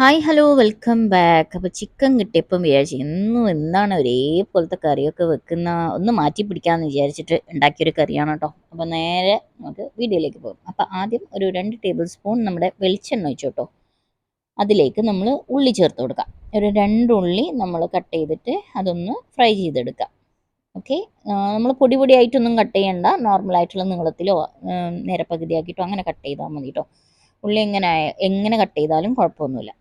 Hi hello welcome back അപ്പോൾ chicken കിട്ടിയപ്പം വിചാരിച്ചു എന്നും എന്താണ് ഒരേപോലത്തെ കറിയൊക്കെ വെക്കുന്ന ഒന്ന് മാറ്റി പിടിക്കാമെന്ന് വിചാരിച്ചിട്ട് ഉണ്ടാക്കിയൊരു കറിയാണ് കേട്ടോ. അപ്പോൾ നേരെ നമുക്ക് വീഡിയോയിലേക്ക് പോകും. അപ്പോൾ ആദ്യം ഒരു രണ്ട് ടേബിൾ സ്പൂൺ നമ്മുടെ വെളിച്ചെണ്ണ ഒഴിച്ചു കേട്ടോ. അതിലേക്ക് നമ്മൾ ഉള്ളി ചേർത്ത് കൊടുക്കാം. ഒരു രണ്ട് ഉള്ളി നമ്മൾ കട്ട് ചെയ്തിട്ട് അതൊന്ന് ഫ്രൈ ചെയ്തെടുക്കാം. ഓക്കെ നമ്മൾ പൊടി പൊടിയായിട്ടൊന്നും കട്ട് ചെയ്യണ്ട. നോർമലായിട്ടുള്ള നീളത്തിലോ നേരെ പകുതിയാക്കിയിട്ടോ അങ്ങനെ കട്ട് ചെയ്താൽ മതി കേട്ടോ. ഉള്ളി എങ്ങനെ എങ്ങനെ കട്ട് ചെയ്താലും കുഴപ്പമൊന്നുമില്ല.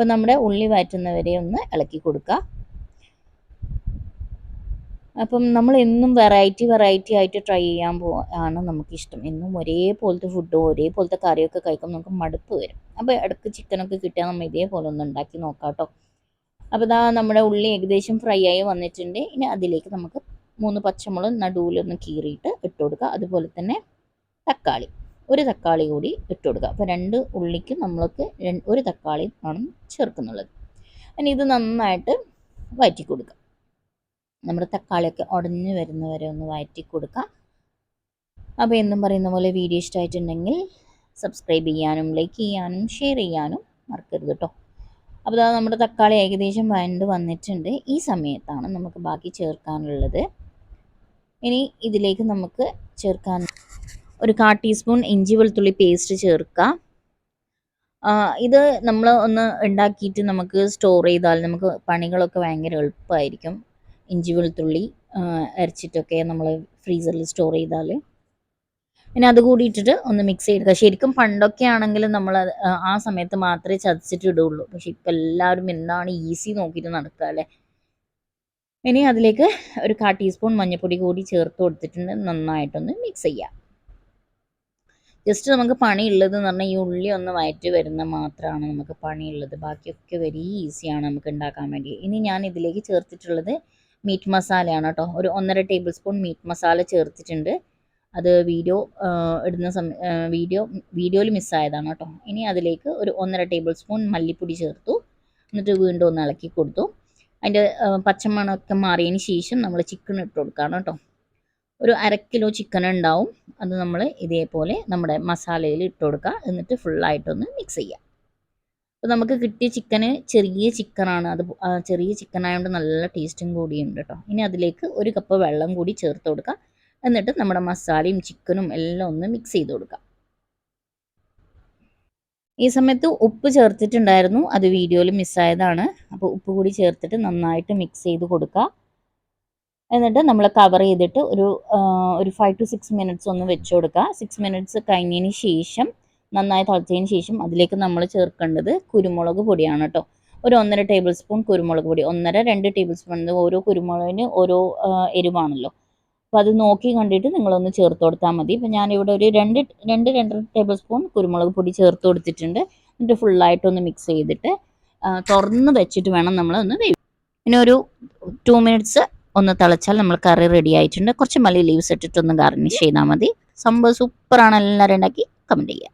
അപ്പോൾ നമ്മുടെ ഉള്ളി വയറ്റുന്നവരെ ഒന്ന് ഇളക്കി കൊടുക്കുക. അപ്പം നമ്മൾ എന്നും വെറൈറ്റി വെറൈറ്റി ആയിട്ട് ട്രൈ ചെയ്യാൻ പോ ആണ് നമുക്കിഷ്ടം എന്നും ഒരേപോലത്തെ ഫുഡും ഒരേപോലത്തെ കറിയൊക്കെ കഴിക്കുമ്പോൾ നമുക്ക് മടുപ്പ് വരും. അപ്പോൾ ഇടയ്ക്ക് ചിക്കനൊക്കെ കിട്ടിയാൽ നമ്മൾ ഇതേപോലെ ഒന്ന് ഉണ്ടാക്കി നോക്കാം കേട്ടോ. അപ്പോൾ ഇതാ നമ്മുടെ ഉള്ളി ഏകദേശം ഫ്രൈ ആയി വന്നിട്ടുണ്ട്. ഇനി അതിലേക്ക് നമുക്ക് മൂന്ന് പച്ചമുളക് നടുവിലൊന്ന് കീറിയിട്ട് ഇട്ട് കൊടുക്കുക. അതുപോലെ തന്നെ തക്കാളി. ഒരു തക്കാളി കൂടി ഇട്ട് കൊടുക്കുക. അപ്പോൾ രണ്ട് ഉള്ളിക്ക് നമ്മൾക്ക് ഒരു തക്കാളി ആണ് ചേർക്കുന്നുള്ളത്. ഇനി ഇത് നന്നായിട്ട് വഴറ്റി കൊടുക്കുക. നമ്മുടെ തക്കാളിയൊക്കെ ഉടഞ്ഞു വരുന്നവരെ ഒന്ന് വഴറ്റി കൊടുക്കുക. അപ്പോൾ എന്നും പറയുന്ന പോലെ വീഡിയോ ഇഷ്ടമായിട്ടുണ്ടെങ്കിൽ സബ്സ്ക്രൈബ് ചെയ്യാനും ലൈക്ക് ചെയ്യാനും ഷെയർ ചെയ്യാനും മറക്കരുത് കേട്ടോ അപ്പോൾ അതാ നമ്മുടെ തക്കാളി ഏകദേശം വഴണ്ട് വന്നിട്ടുണ്ട്. ഈ സമയത്താണ് നമുക്ക് ബാക്കി ചേർക്കാനുള്ളത്. ഇനി ഇതിലേക്ക് നമുക്ക് ചേർക്കാൻ ഒരു കാ ടീസ്പൂൺ ഇഞ്ചി വെളുത്തുള്ളി പേസ്റ്റ് ചേർക്കുക. ഇത് നമ്മൾ ഒന്ന് ഉണ്ടാക്കിയിട്ട് നമുക്ക് സ്റ്റോർ ചെയ്താൽ നമുക്ക് പണികളൊക്കെ ഭയങ്കര എളുപ്പമായിരിക്കും. ഇഞ്ചി വെളുത്തുള്ളി അരച്ചിട്ടൊക്കെ നമ്മൾ ഫ്രീസറിൽ സ്റ്റോർ ചെയ്താൽ. പിന്നെ അത് കൂടി ഇട്ടിട്ട് ഒന്ന് മിക്സ് ചെയ്തെടുക്കുക. ശരിക്കും പണ്ടൊക്കെ ആണെങ്കിൽ നമ്മൾ ആ സമയത്ത് മാത്രമേ ചതച്ചിട്ട് ഇടുള്ളൂ പക്ഷെ ഇപ്പം എല്ലാവരും എന്താണ് ഈസി നോക്കിയിട്ട് നടക്കുക അല്ലേ? ഇനി അതിലേക്ക് ഒരു കാ ടീസ്പൂൺ മഞ്ഞൾപ്പൊടി കൂടി ചേർത്ത് കൊടുത്തിട്ടുണ്ട്. നന്നായിട്ടൊന്ന് മിക്സ് ചെയ്യാം. ജസ്റ്റ് നമുക്ക് പണിയുള്ളത് എന്ന് പറഞ്ഞാൽ ഈ ഉള്ളി ഒന്ന് വയറ്റി വരുന്ന മാത്രമാണ് നമുക്ക് പണിയുള്ളത്. ബാക്കിയൊക്കെ വെരി ഈസിയാണ് നമുക്ക് ഉണ്ടാക്കാൻ വേണ്ടി. ഇനി ഞാൻ ഇതിലേക്ക് ചേർത്തിട്ടുള്ളത് മീറ്റ് മസാലയാണ് കേട്ടോ. ഒരു ഒന്നര ടേബിൾ സ്പൂൺ മീറ്റ് മസാല ചേർത്തിട്ടുണ്ട്. അത് വീഡിയോ ഇടുന്ന സമയ വീഡിയോ വീഡിയോയിൽ മിസ്സായതാണ് കേട്ടോ. ഇനി അതിലേക്ക് ഒരു ഒന്നര ടേബിൾ സ്പൂൺ മല്ലിപ്പൊടി ചേർത്തു. എന്നിട്ട് വീണ്ടും ഒന്ന് ഇളക്കി കൊടുത്തു. അതിന്റെ പച്ചമണമൊക്കെ മാറിയതിന് ശേഷം നമ്മൾ ചിക്കൻ ഇട്ട് കൊടുക്കുകയാണ് കേട്ടോ. ഒരു അര കിലോ ചിക്കൻ ഉണ്ടാവും. അത് നമ്മൾ ഇതേപോലെ നമ്മുടെ മസാലയിൽ ഇട്ട് കൊടുക്കുക. എന്നിട്ട് ഫുള്ളായിട്ടൊന്ന് മിക്സ് ചെയ്യാം അപ്പോൾ നമുക്ക് കിട്ടിയ ചിക്കന് ചെറിയ ചിക്കനാണ് അത് ചെറിയ ചിക്കൻ ആയതുകൊണ്ട് നല്ല ടേസ്റ്റും കൂടിയുണ്ട് കേട്ടോ. ഇനി അതിലേക്ക് ഒരു കപ്പ് വെള്ളം കൂടി ചേർത്ത് കൊടുക്കുക. എന്നിട്ട് നമ്മുടെ മസാലയും ചിക്കനും എല്ലാം ഒന്ന് മിക്സ് ചെയ്ത് കൊടുക്കുക. ഈ സമയത്ത് ഉപ്പ് ചേർത്തിട്ടുണ്ടായിരുന്നു. അത് വീഡിയോയിൽ മിസ്സായതാണ് അപ്പോൾ ഉപ്പ് കൂടി ചേർത്തിട്ട് നന്നായിട്ട് മിക്സ് ചെയ്ത് കൊടുക്കുക. എന്നിട്ട് നമ്മൾ കവർ ചെയ്തിട്ട് ഒരു ഒരു ഫൈവ് ടു സിക്സ് മിനിറ്റ്സ് ഒന്ന് വെച്ച് കൊടുക്കുക സിക്സ് മിനിറ്റ്സ് കഴിഞ്ഞതിന് ശേഷം നന്നായി തിളച്ചതിന് ശേഷം അതിലേക്ക് നമ്മൾ ചേർക്കേണ്ടത് കുരുമുളക് പൊടിയാണ് കേട്ടോ ഒരു ഒന്നര ടേബിൾ സ്പൂൺ കുരുമുളക് പൊടി ഒന്നര രണ്ട് ടേബിൾ സ്പൂൺ ഓരോ കുരുമുളകിന് ഓരോ എരിവാണല്ലോ. അപ്പോൾ അത് നോക്കി കണ്ടിട്ട് നിങ്ങളൊന്ന് ചേർത്ത് കൊടുത്താൽ മതി. ഇപ്പം ഞാനിവിടെ ഒരു രണ്ട് രണ്ട് രണ്ടര ടേബിൾ സ്പൂൺ കുരുമുളക് പൊടി ചേർത്ത് കൊടുത്തിട്ടുണ്ട്. എന്നിട്ട് ഫുള്ളായിട്ടൊന്ന് മിക്സ് ചെയ്തിട്ട് തുറന്ന് വെച്ചിട്ട് വേണം നമ്മളൊന്ന് വേവി പിന്നെ ഒരു ടു മിനിറ്റ്സ് ഒന്ന് തിളച്ചാൽ നമ്മൾ കറി റെഡി ആയിട്ടുണ്ട്. കുറച്ച് മല്ലി ലീവ്സ് ഇട്ടിട്ടൊന്ന് ഗാർണിഷ് ചെയ്താൽ മതി. സംഭവം സൂപ്പറാണ് എല്ലാവരും ഉണ്ടാക്കി കമന്റ് ചെയ്യുക